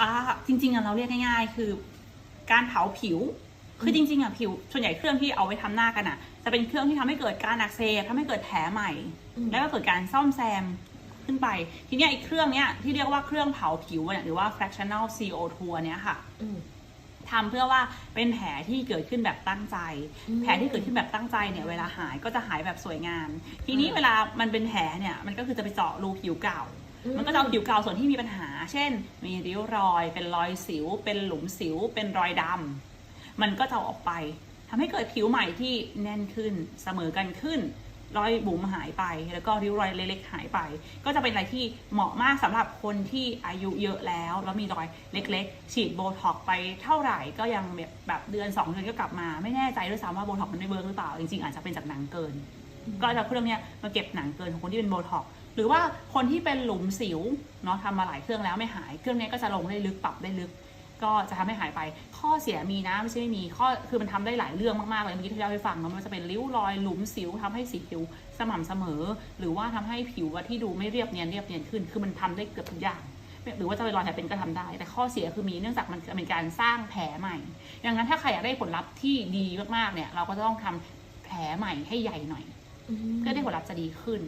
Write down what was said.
อ่าจริงๆอะเราเรียกง่ายๆ คือ การเผาผิว คือจริงๆอะผิว ส่วนใหญ่เครื่องที่เอาไว้ทำหน้ากันอะจะเป็นเครื่องที่ทำให้เกิดการอักเสบทำให้เกิดแผลใหม่อืมแล้วก็เกิดการซ่อมแซมขึ้นไป ทีเนี้ยไอ้เครื่องเนี้ยที่เรียกว่าเครื่องเผาผิวเนี่ยหรือว่า fractional CO2 เนี้ยค่ะอืมทำเพื่อว่าเป็นแผลที่เกิดขึ้นแบบตั้งใจอืมแผลที่เกิดขึ้นแบบตั้งใจเนี่ยเวลาหายก็จะหายแบบสวยงาม ทีนี้อ่าเวลามันเป็นแผลเนี่ยมันก็คือจะไปเจาะรูผิวเก่าอื มันก็จะเอาผิวเก่าส่วนที่มีปัญหา เช่น มีริ้วรอย เป็นรอยสิว เป็นหลุมสิว เป็นรอยดำมันก็จะออกไปทำให้เกิดผิวใหม่ที่แน่นขึ้นเสมอกันขึ้น รอยบุ๋มหายไป แล้วก็ริ้วรอยเล็กๆหายไป ก็จะเป็นอะไรที่เหมาะมากสำหรับคนที่อายุเยอะแล้ว แล้วมีรอยเล็ก ๆ ฉีดโบท็อกไปเท่าไหร่ก็ยังแบบแบบเดือนสองเดือนก็กลับมา ไม่แน่ใจด้วยซ้ำว่าโบท็อกมันไม่เวิร์กหรือเปล่า จริงๆอาจจะเป็นจากหนังเกิน ก็จะเอเครื่องเนี้ยมาเก็บหนังเกินของคนที่เป็นโบท็อก หรือว่าคนที่เป็นหลุมสิวเนาะทำมาหลายเครื่องแล้วไม่หาย เครื่องเนี้ยก็จะลงได้ลึกปรับได้ลึก ก็จะทำให้หายไป ข้อเสียมีนะไม่ใช่ไม่มีข้อคือมันทำได้หลายเรื่องมากๆเลยเมื่อกี้ที่เล่าให้ฟังเนาะไมันจะเป็นริ้วรอยหลุมสิวทำให้สีผิวสม่ำเสมอ หรือว่าทำให้ผิวอะที่ดูไม่เรียบเนียนเรียบเนียนขึ้น คือมันทำได้เกือบทุกอย่างหรือว่าจะเป็นรอยแผลเป็นก็ทำได้ แต่ข้อเสียคือมีเนื่องจากมันเป็นการสร้างแผลใหม่ ดังนั้นถ้าใครอยากได้ผลลัพธ์ที่ดีมากๆเนี่ย เราก็จะต้องทำแผลใหม่ให้ใหญ่หน่อยอืมเพื่อให้ผลลัพธ์จะดีขึ้น